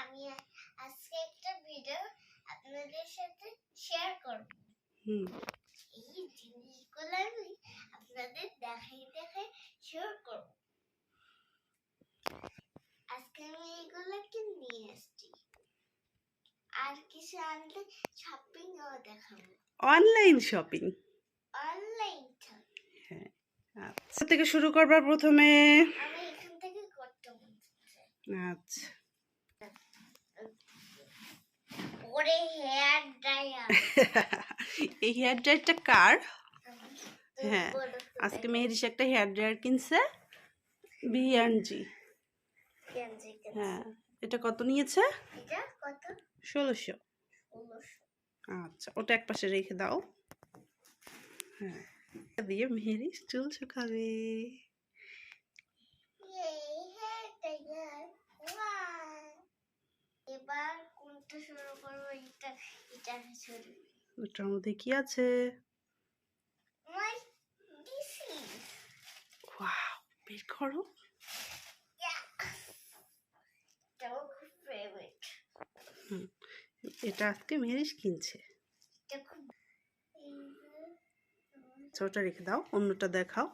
আমি আজকে একটা ভিডিও আপনাদের সাথে শেয়ার করব। হুম। এই জিনিসগুলো আমি আপনাদের দেখাই দেখাই শেয়ার করব। আজকে আমি এগুলোকে নিয়ে এসেছি আর কিছু আনলে শপিং ও দেখাবো। অনলাইন শপিং অনলাইন হ্যাঁ আচ্ছা। থেকে শুরু করবার প্রথমে? আমি এখান থেকে করতে আচ্ছা ওরে হেয়ার ড্রায়ার এই হেয়ার ড্রায়ারটা কার? হ্যাঁ আজকে মেহেরিস একটা হেয়ার ড্রায়ার কিনছে বিএনজি হ্যাঁ এটা কত নিয়েছে? ষোলোশো। আচ্ছা ওটা এক পাশে রেখে দাও। হ্যাঁ দিয়ে মেহেরিস চুল শুকাবে। এবার কোনটা শুরু করব এটা ওটার মধ্যে কি আছে? বের করো। এটা আজকে মেহেরিস কিনছে। ওটা রেখে দাও অন্যটা দেখাও.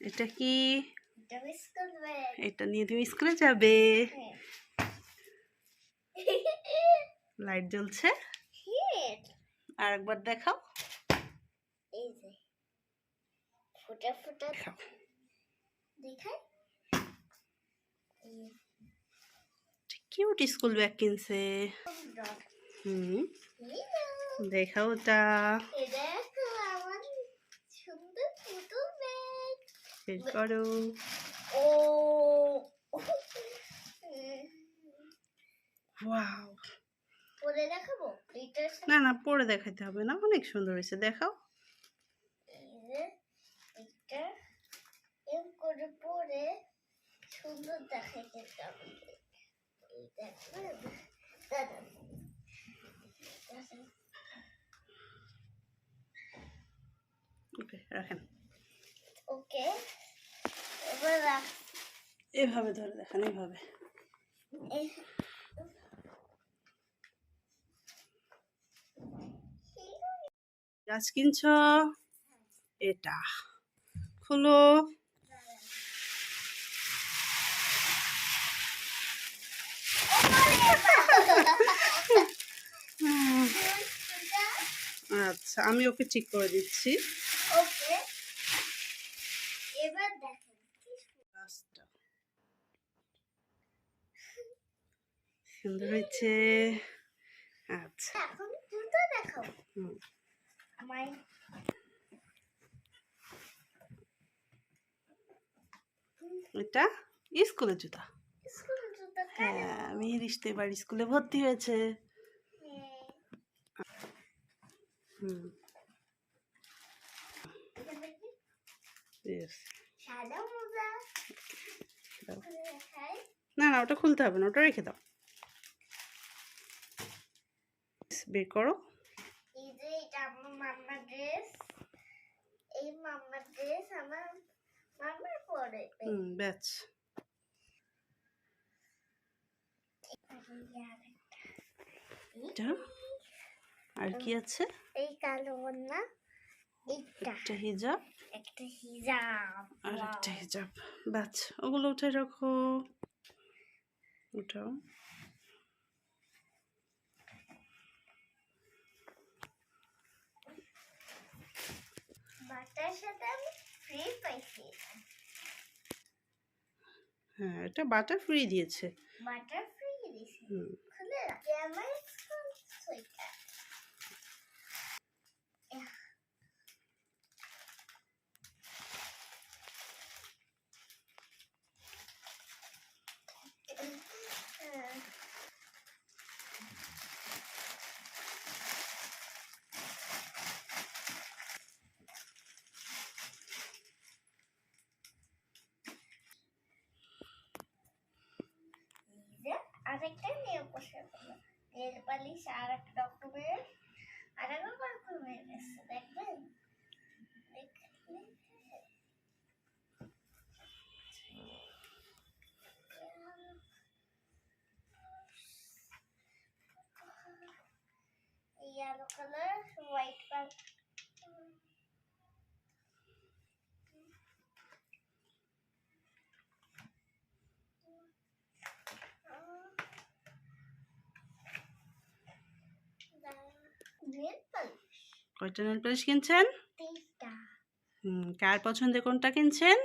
এটা কি? এটা নিয়ে তুমি স্কুলে যাবে। হ্যাঁ। লাইট জ্বলছে। আর একবার দেখাও। এই যে। ফুটা ফুটা দেখাও। দেখাই। কিউট স্কুল ব্যাগ কিনছে। হুম। দেখাও ওটা। ব্যাগ। বের করো। ও ওয়াও পরে দেখাবো? না না পরে দেখাইতে হবে না। অনেক সুন্দর হয়েছে দেখাও। এটা এম করে পরে সুন্দর দেখাই হবে দেখবেন দাদা ওকে রাখেন। ওকে এভাবে ধরে দেখান এভাবে গাছ কিনছ? এটা। খুলো। আচ্ছা আমি ওকে ঠিক করে দিচ্ছি। এবার দেখেন কি গাছটা সুন্দর হয়েছে। আচ্ছা। এখন জুতো আমার এটা স্কুলের জুতা। হ্যাঁ মেহেরিস তো এবার স্কুলে ভর্তি হয়েছে। হুম। দেখাই না না ওটা খুলতে হবে না ওটা রেখে দাও। বের করো। এই যে এটা আমার মাম্মার ড্রেস। এই মাম্মার ড্রেস আমার পরে। হুম ব্যাচ এটা? আর কি আছে? এই কালো এইটা। একটা হিজাব। একটা হিজাব। আর একটা হিজাব। ব্যাচ ওগুলো উঠে রাখো। উঠাও। সাথে আমি ফ্রি পাইছি। হ্যাঁ এটা বাটার ফ্রি দিয়েছে। বাটার ফ্রি দিয়েছে। হুম। খুলে কেমন আমার বেল পালিশ আর একটা রকমের আর এক রকমের এসে দেখবেন দেখলে yellow color, white color. কয়টা নেল পালিশ কিনছেন? কার পছন্দে কোনটা কিনছেন?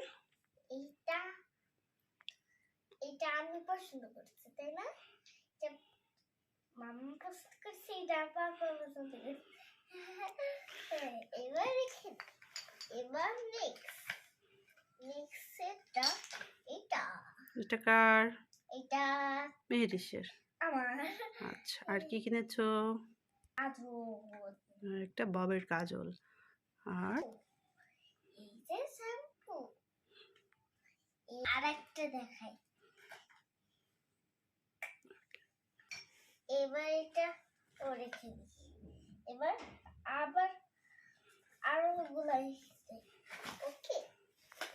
এটা আমি পছন্দ করছি তাই না? এটা পছন্দ করছে এটা পাপা পছন্দ করছে। হ্যাঁ, এবার রেখে এবার নেক্সট। নেক্সট এটা এটা। এটা কার? এটা মেহেরিসের আমার। আচ্ছা আর কি কিনেছো? আর একটা ববের কাজল। আর? এই যে শ্যাম্পু। আর একটা দেখাই। এবার এটা রেখে দিই। এবার আবার আরও গুলাই ওকে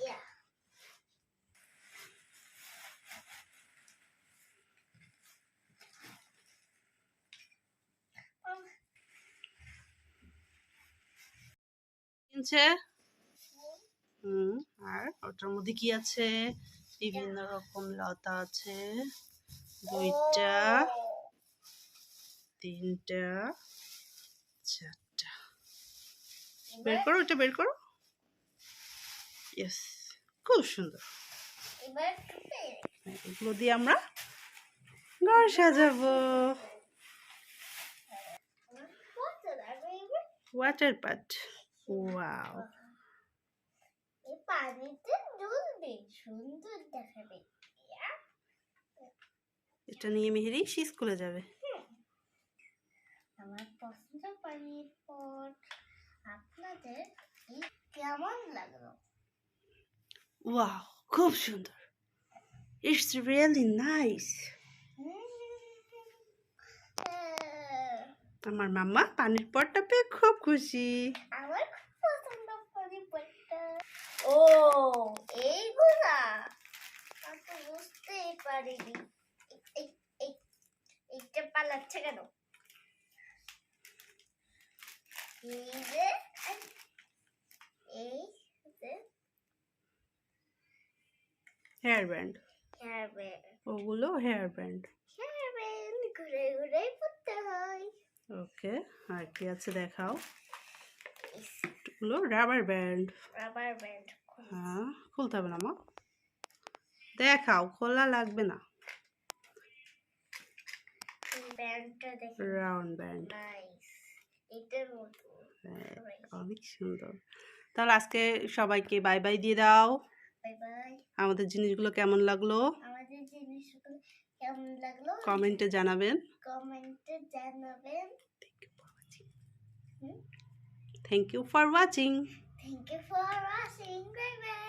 ইয়া কিনছে হুম আর ওটার মধ্যে কি আছে? বিভিন্ন রকম লতা আছে। দুইটা তিনটা চারটা। বের করো ওটা বের করো। ইয়েস খুব সুন্দর। এগুলো দিয়ে আমরা ঘর সাজাবো। ওয়াটার পাট ওয়াও পানিতে ডুলবে সুন্দর দেখাবে। এটা নিয়ে মেহেরি সে স্কুলে যাবে। আমার পছন্দ পানির পট। আপনাদের কেমন লাগল? ওয়াও খুব সুন্দর। ইটস রিয়েলি নাইস আমার মাম্মা পানির পটটা পেয়ে খুব খুশি। আমার খুব পছন্দ পানির পটটা। ও এইগুলা? আমি তো বুঝতেই পারিনি। এই- এই- এই- এইটা পালাচ্ছে কেন? এই যে এই যে। হেয়ার ব্যান্ড হেয়ার ব্যান্ড ওগুলো হেয়ার ব্যান্ড হেয়ার ব্যান্ড ঘুরে ঘুরে পড়তে হয় ওকে আর কি আছে দেখাও। ওগুলো রাবার ব্যান্ড রাবার ব্যান্ড হ্যাঁ খুলতে হবে না মা। দেখাও খোলা লাগবে না। রাউন্ড ব্যান্ড অনেক সুন্দর। তাহলে আজকে সবাইকে বাই বাই দিয়ে দাও। আমাদের জিনিসগুলো কেমন লাগল? আমাদের জিনিসগুলো কেমন লাগল? কমেন্টে জানাবেন। কমেন্টে জানাবেন। Thank you for watching thank you for watching bye